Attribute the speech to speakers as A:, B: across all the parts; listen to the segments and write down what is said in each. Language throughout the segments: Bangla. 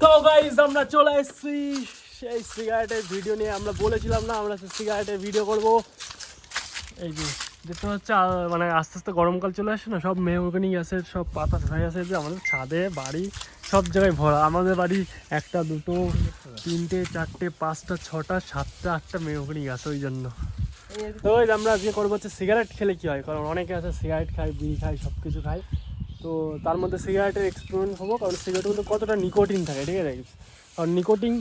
A: তো আমরা চলে সেই সিগারেটের ভিডিও নিয়ে। আমরা বলেছিলাম না, আমরা ভিডিও এই হচ্ছে মানে আস্তে আস্তে গরমকাল চলে আসছে না? সব মেহগনি গাছের সব পাতা আছে যে আমাদের ছাদে, বাড়ি, সব জায়গায় ভরা। আমাদের বাড়ি একটা, দুটো, তিনটে, চারটে, পাঁচটা, ছটা, সাতটা, আটটা মেহগনি গাছ ওই জন্য। তো আমরা আজকে করব হচ্ছে সিগারেট খেলে কি হয়? কারণ অনেকে আছে সিগারেট খায়, বিড়ি খায় সব কিছু খায়। তো তার মধ্যে সিগারেটের এক্সপেরিমেন্ট হব, কারণ সিগারেটের মধ্যে কতটা নিকোটিন থাকে, ঠিক আছে? কারণ নিকোটিন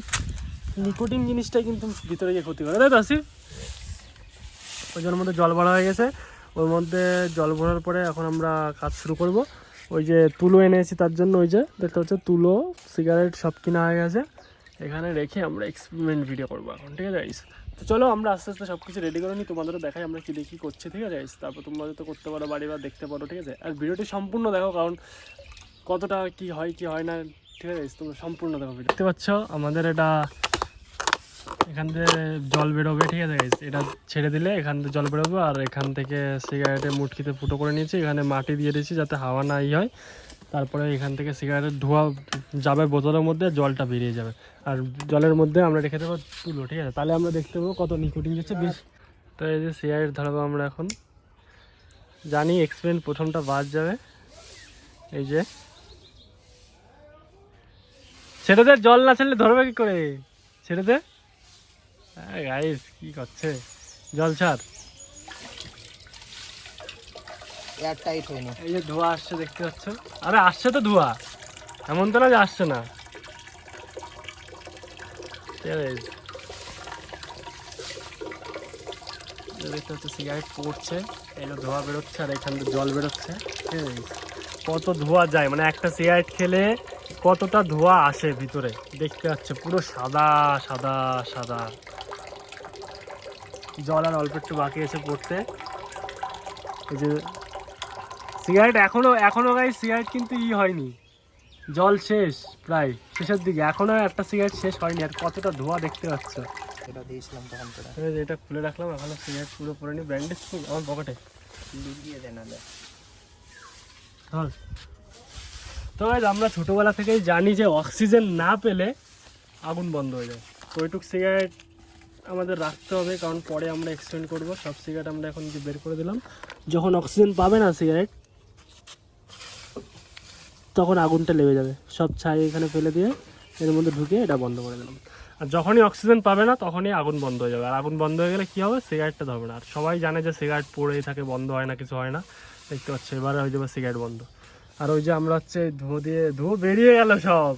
A: নিকোটিন জিনিসটাই কিন্তু ভিতরে গিয়ে ক্ষতি করে। তাই তো আসি ওই জন্য মধ্যে জল ভরা হয়ে গেছে। ওর মধ্যে জল ভরার পরে এখন আমরা কাজ শুরু করব। ওই যে তুলো এনেছি তার জন্য, ওই যে, দেখতে হচ্ছে তুলো, সিগারেট সব কিনা হয়ে গেছে। এখানে রেখে আমরা এক্সপেরিমেন্ট ভিডিও করব এখন, ঠিক আছে guys? তো চলো আমরা আস্তে আস্তে সব কিছু রেডি করে নিই, তোমাদেরও দেখাই আমরা কী দেখি করছি, ঠিক আছে guys? তারপর তোমাদের তো করতে পারো বাড়ি বা দেখতে পারো, ঠিক আছে আর ভিডিওটি সম্পূর্ণ দেখো, কারণ কতটা কি হয় কি হয় না, ঠিক আছে? তোমরা সম্পূর্ণ দেখো ভিডিও দেখতে পাচ্ছ আমাদের এটা এখান থেকে জল বেরোবে, ঠিক আছে guys? এটা ছেড়ে দিলে এখান থেকে জল বেরোবে, আর এখান থেকে সিগারেটের মুটকিতে ফুটো করে নিয়েছি, এখানে মাটি দিয়ে দিয়েছি যাতে হাওয়া না ই হয় তারপরে এখান থেকে সিগারেটের ধোঁয়া যাবে বোতলের মধ্যে, জলটা বেরিয়ে যাবে। আর জলের মধ্যে আমরা রেখে দেবো তুলো, ঠিক আছে? তাহলে আমরা দেখতে পাবো কত নিকোটিন যাচ্ছে, বেশ। তো এই যে সিগারেট ধরাবো আমরা এখন। জানি এক্সপেরিয়েন্স প্রথমটা বাদ যাবে। এই যে। দে জল না ছাড়লে ধরবে কি করে? ছেড়ে দে গাইস কি করছে? জল ছাড়।
B: এয়ার টাইট হয়নি।
A: এই যে ধোঁয়া আসছে, দেখতে পাচ্ছ? আরে, আসছে তো ধোঁয়া। এমন তো না যে আসছে না। দেখতে হচ্ছে সিগারেট পড়ছে। যে ধোঁয়া বেরোচ্ছে আর এখান থেকে জল বেরোচ্ছে। কত ধোঁয়া যায় মানে একটা সিগারেট খেলে কতটা ধোঁয়া আসে ভিতরে। দেখতে পাচ্ছে, পুরো সাদা সাদা সাদা। জল আর অল্প একটু বাকি আছে পড়তে। এই যে সিগারেট এখনও এখনও গাই সিগারেট কিন্তু ই হয়নি। জল শেষ প্রায় শেষের দিকে। এখনও একটা সিগারেট শেষ হয়নি আর কতটা ধোঁয়া দেখতে পাচ্ছ।
B: এটা দিয়েছিলাম তখন তোরা।
A: এটা খুলে রাখলাম এখনও সিগারেট পুরো পরে নি। ব্যান্ডেজ আমার পকেটে।
B: দিয়ে দে না
A: ধর। তো আমরা ছোটোবেলা থেকেই জানি যে অক্সিজেন না পেলে আগুন বন্ধ হয়ে যায়। তো ওইটুক সিগারেট আমাদের রাখতে হবে কারণ পরে আমরা এক্সটেন্ড করব। সব সিগারেট আমরা এখন যে বের করে দিলাম। যখন অক্সিজেন পাবে না সিগারেট তখন আগুনটা লেগে যাবে। সব ছাই এখানে ফেলে দিয়ে এর মধ্যে ঢুকে এটা বন্ধ করে দিলাম আর যখনই অক্সিজেন পাবে না তখনই আগুন বন্ধ হয়ে যাবে। আর আগুন বন্ধ হয়ে গেলে কী হবে? সিগারেটটা ধরবে না। আর সবাই জানে যে সিগারেট পড়েই থাকে বন্ধ হয় না কিছু হয় না। দেখতে পাচ্ছ এবারে হয়ে যাবে সিগারেট বন্ধ। আর ওই যে আমরা হচ্ছে ধুয়ো দিয়ে ধুয়ো বেরিয়ে গেল সব।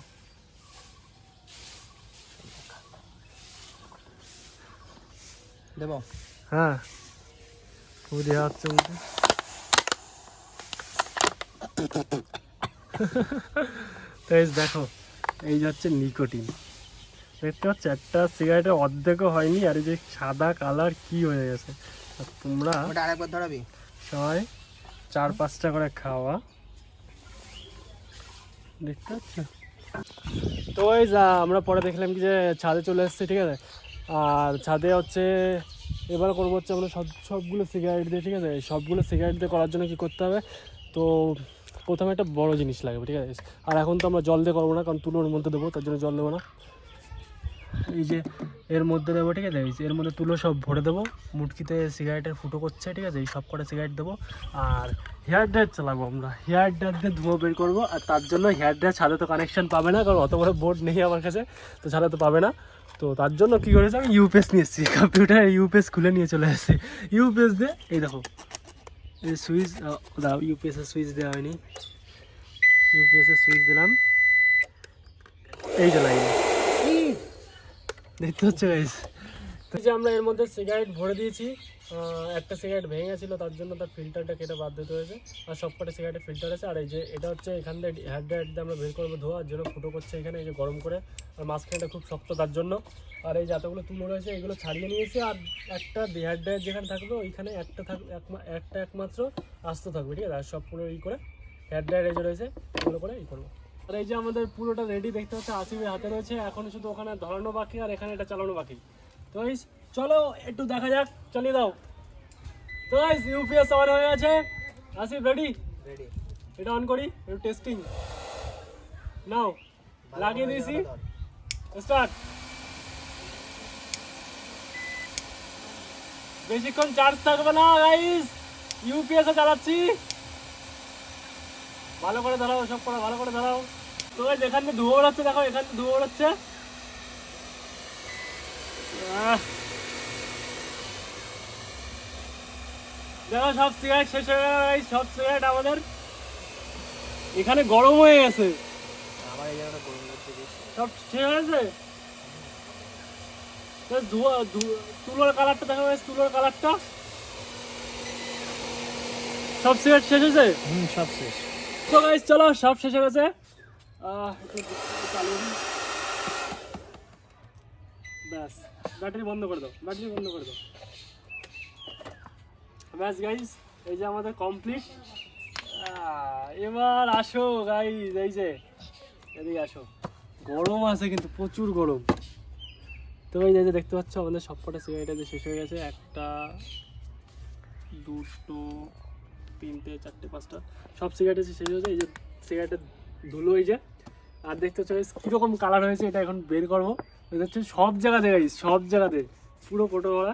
B: দেবো?
A: হ্যাঁ। ধুয়ো দেওয়া হচ্ছে এই দেখো। এই যে হচ্ছে নিকোটিন। দেখতে পাচ্ছ একটা সিগারেটের অর্ধেকও হয়নি আর এই যে সাদা কালার কি হয়ে গেছে। আর তোমরা সবাই চার পাঁচটা করে খাওয়া। দেখতে পাচ্ছ? তো ওই যা আমরা পরে দেখলাম কি যে ছাদে চলে এসেছি ঠিক আছে? আর ছাদে হচ্ছে এবার করব হচ্ছে আমরা সব সবগুলো সিগারেট দিয়ে ঠিক আছে? সবগুলো সিগারেট দিয়ে করার জন্য কি করতে হবে? তো প্রথমে একটা বড় জিনিস লাগবে, ঠিক আছে? আর এখন তো আমরা জল দিয়ে করব না, কারণ তুলোর মধ্যে দেবো, তার জন্য জল দেবো না। এই যে এর মধ্যে দেবো, ঠিক আছে? এর মধ্যে তুলো সব ভরে দেবো, মুটকিতে সিগারেটের ফুটো করছে, ঠিক আছে? এই সব কটা সিগারেট দেবো, আর হেয়ার ড্রায়ার চালাবো আমরা। হেয়ার ড্রায়ার দিয়ে ধুয়ো বের করব, আর তার জন্য হেয়ার ড্রায়ার ছাদে তো কানেকশন পাবে না, কারণ অত বড় বোর্ড নেই আমার কাছে, তো ছাদে তো পাবে না। তো তার জন্য কী করেছে আমি? ইউপিএস নিয়ে এসেছি কম্পিউটার ইউপিএস খুলে নিয়ে চলে এসেছি। ইউপিএস দিয়ে, এই দেখো এই সুইচ দাঁড়াও ইউপিএসের সুইচ দেওয়া হয়নি। ইউপিএসের সুইচ দিলাম। এই যে লাইন। দেখতে হচ্ছে গাইস যে আমরা এর মধ্যে সিগারেট ভরে দিয়েছি একটা সিগারেট ভেঙে গেছিল তার জন্য তার ফিল্টারটা কেটে বাদ দিতে হয়েছে, আর সব কটা সিগারেটের ফিল্টার আছে, আর এই যে এটা হচ্ছে এখান থেকে হেড দিয়ে আমরা বের করব ধোয়ার জন্য ফুটো করছে এখানে, এই যে গরম করে, আর মাঝখানটা খুব শক্ত তার জন্য। আর এই যতগুলো তুলো রয়েছে, এগুলো ছাড়িয়ে নিয়েছি, আর একটা হেড ড্রায়ার যেখানে থাকবে, ওইখানে একটা থাক একটা একমাত্র আস্ত থাকবে, ঠিক আছে? আর সব পুরো ই করে হেড ড্রায়ার এই যে রয়েছে, এগুলো করে ই করব। আর এই যে আমাদের পুরোটা রেডি দেখতে হচ্ছে আসিফের হাতে রয়েছে, এখন শুধু ওখানে ধরানো বাকি, আর এখানে এটা চালানো বাকি। তো চলো একটু দেখা যাক চালিয়ে দাও। তো ইউপিএস অন হয়ে আছে আসিফ রেডি
B: রেডি
A: এটা অন করি একটু টেস্টিং নাও লাগিয়ে দিয়েছি। স্টার্ট বেশিক্ষণ চার্জ থাকবে না গাইস ইউপিএস এ চালাচ্ছি। ভালো করে ধরাও সব করে ভালো করে ধরাও তো এখান থেকে ধুয়ো বেরোচ্ছে দেখো এখান থেকে ধুয়ো বেরোচ্ছে আহ। দেখো সব সিগারেট শেষ হয়ে গেল সব সিগারেট আমাদের। এখানে গরম হয়ে গেছে।
B: আমার এই জায়গাটা গরম লাগছে
A: সব শেষ হয়েছে তুলোর কালারটা দেখো guys, তুলোর কালারটা সব সিগারেট শেষ হয়েছে?
B: হুম সব শেষ।
A: তো গাইস চলো সব শেষ হয়ে গেছে। আহ। ব্যাস, ব্যাটারি বন্ধ করে দাও, ব্যাটারি বন্ধ করে দাও। ব্যাস গাইস এই যে আমাদের কমপ্লিট এবার আসো গাইস এই যে, এদিকে আসো। গরম আছে কিন্তু, প্রচুর গরম। তো এই যে দেখতে পাচ্ছ, আমাদের সবকটা সিগারেট যে শেষ হয়ে গেছে, একটা, দুটো, তিনটে, চারটে, পাঁচটা, সব সিগারেট শেষ হয়েছে, এই যে সিগারেটের ধুলো এই যে। আর দেখতে হচ্ছে কীরকম কালার হয়েছে, এটা এখন বের করব। হচ্ছে সব জায়গাতে গাইস সব জায়গাতে। পুরো কোটো করা।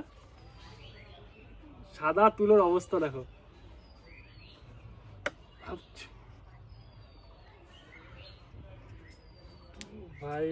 A: সাদা তুলোর অবস্থা দেখো। ভাই।